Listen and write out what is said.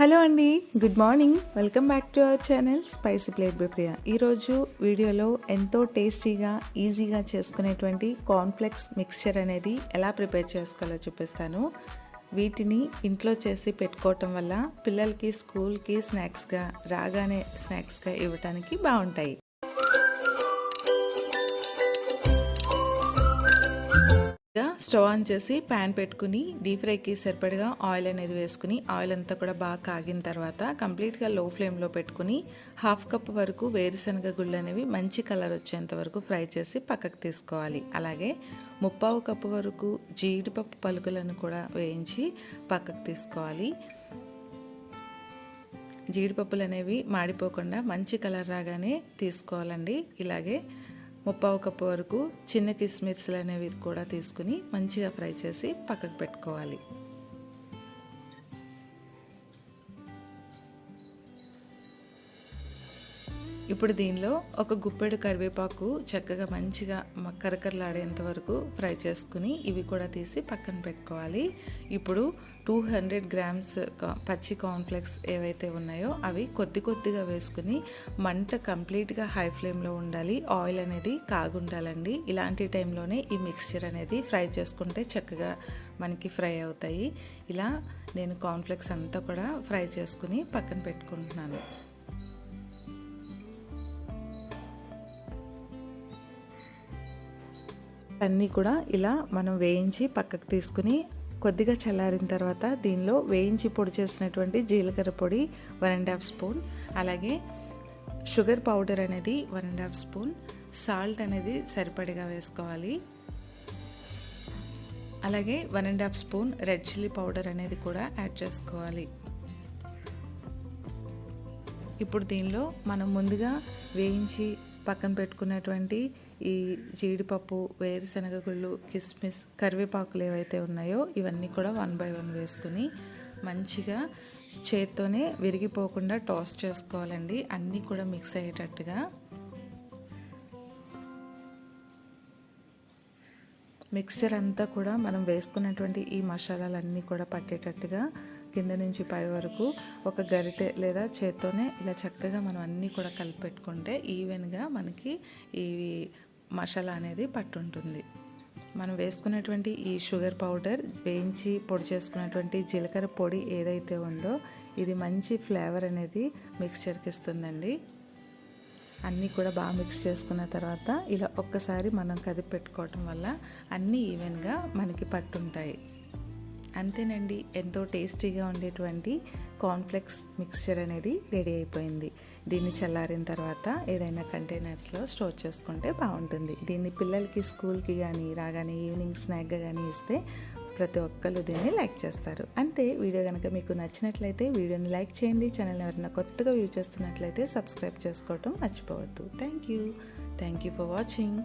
Hello అండి good morning. Welcome back to our channel spicy plate by ఈరోజు వీడియోలో ఎంతో టేస్టీగా ఈజీగా చేసుకునేటువంటి కాన్ఫ్లెక్స్ మిక్స్చర్ అనేది ఎలా ప్రిపేర్ చేసుకోవాలో చూపిస్తాను. వీటిని ఇంట్లో చేసి పెట్టుకోవటం వల్ల పిల్లలకి స్కూల్కి స్నాక్స్గా రాగానే స్నాక్స్గా ఇవ్వటానికి బాగుంటాయి. స్టవ్ ఆన్ చేసి ప్యాన్ పెట్టుకుని డీప్ ఫ్రైకి సరిపడగా ఆయిల్ అనేది వేసుకుని ఆయిల్ అంతా కూడా బాగా కాగిన తర్వాత కంప్లీట్గా లో ఫ్లేమ్లో పెట్టుకుని హాఫ్ కప్ వరకు వేరుశనగ గుళ్ళు అనేవి మంచి కలర్ వచ్చేంత వరకు ఫ్రై చేసి పక్కకు తీసుకోవాలి. అలాగే ముప్పావు కప్పు వరకు జీడిపప్పు పలుకులను కూడా వేయించి పక్కకు తీసుకోవాలి. జీడిపప్పులు అనేవి మాడిపోకుండా మంచి కలర్ రాగానే తీసుకోవాలండి. ఇలాగే ముప్పావు కప్పు వరకు చిన్న కిస్మిర్స్లు అనేవి కూడా తీసుకుని మంచిగా ఫ్రై చేసి పక్కకు పెట్టుకోవాలి. ఇప్పుడు దీనిలో ఒక గుప్పెడు కరివేపాకు చక్కగా మంచిగా కరకరలాడేంత వరకు ఫ్రై చేసుకుని ఇవి కూడా తీసి పక్కన పెట్టుకోవాలి. ఇప్పుడు టూ హండ్రెడ్ గ్రామ్స్ పచ్చి కాన్ఫ్లెక్స్ ఏవైతే ఉన్నాయో అవి కొద్ది కొద్దిగా వేసుకుని మంట కంప్లీట్గా హై ఫ్లేమ్లో ఉండాలి. ఆయిల్ అనేది కాగుండాలండి. ఇలాంటి టైంలోనే ఈ మిక్స్చర్ అనేది ఫ్రై చేసుకుంటే చక్కగా మనకి ఫ్రై అవుతాయి. ఇలా నేను కాన్ఫ్లెక్స్ అంతా కూడా ఫ్రై చేసుకుని పక్కన పెట్టుకుంటున్నాను. అన్నీ కూడా ఇలా మనం వేయించి పక్కకు తీసుకుని కొద్దిగా చల్లారిన తర్వాత దీనిలో వేయించి పొడి చేసినటువంటి జీలకర్ర పొడి వన్ అండ్ హాఫ్ స్పూన్ అలాగే షుగర్ పౌడర్ అనేది one and half spoon salt అనేది సరిపడిగా వేసుకోవాలి. అలాగే one and half spoon red chilli powder అనేది కూడా యాడ్ చేసుకోవాలి. ఇప్పుడు దీనిలో మనం ముందుగా వేయించి పక్కన పెట్టుకున్నటువంటి ఈ జీడిపప్పు వేరుశనగ గుళ్ళు కిస్మిస్ కరివేపాకులు ఏవైతే ఉన్నాయో ఇవన్నీ కూడా వన్ బై వన్ వేసుకుని మంచిగా చేత్తోనే విరిగిపోకుండా టాస్ చేసుకోవాలండి. అన్నీ కూడా మిక్స్ అయ్యేటట్టుగా. మిక్సర్ అంతా కూడా మనం వేసుకున్నటువంటి ఈ మసాలాలన్నీ కూడా పట్టేటట్టుగా కింద నుంచి పై వరకు ఒక గరిటె లేదా చేత్తోనే ఇలా చక్కగా మనం అన్నీ కూడా కలిపి పెట్టుకుంటే ఈవెన్గా మనకి ఇవి మసాలా అనేది పట్టుంటుంది. మనం వేసుకున్నటువంటి ఈ షుగర్ పౌడర్ వేయించి పొడి చేసుకున్నటువంటి జీలకర్ర పొడి ఏదైతే ఉందో ఇది మంచి ఫ్లేవర్ అనేది మిక్స్చర్కి ఇస్తుందండి. అన్నీ కూడా బాగా మిక్స్ చేసుకున్న తర్వాత ఇలా ఒక్కసారి మనం కదిపి పెట్టుకోవటం వల్ల అన్నీ ఈవెన్గా మనకి పట్టుంటాయి. అంతేనండి ఎంతో టేస్టీగా ఉండేటువంటి కాన్ఫ్లెక్స్ మిక్స్చర్ అనేది రెడీ అయిపోయింది. దీన్ని చల్లారిన తర్వాత ఏదైనా కంటైనర్స్లో స్టోర్ చేసుకుంటే బాగుంటుంది. దీన్ని పిల్లలకి స్కూల్కి కానీ రాగానే ఈవినింగ్ స్నాక్గా కానీ ఇస్తే ప్రతి ఒక్కళ్ళు దీన్ని లైక్ చేస్తారు. అంతే వీడియో కనుక మీకు నచ్చినట్లయితే వీడియోని లైక్ చేయండి. ఛానల్ ఎవరైనా కొత్తగా వ్యూ చేస్తున్నట్లయితే సబ్స్క్రైబ్ చేసుకోవటం మర్చిపోవద్దు. Thank you thank you for watching.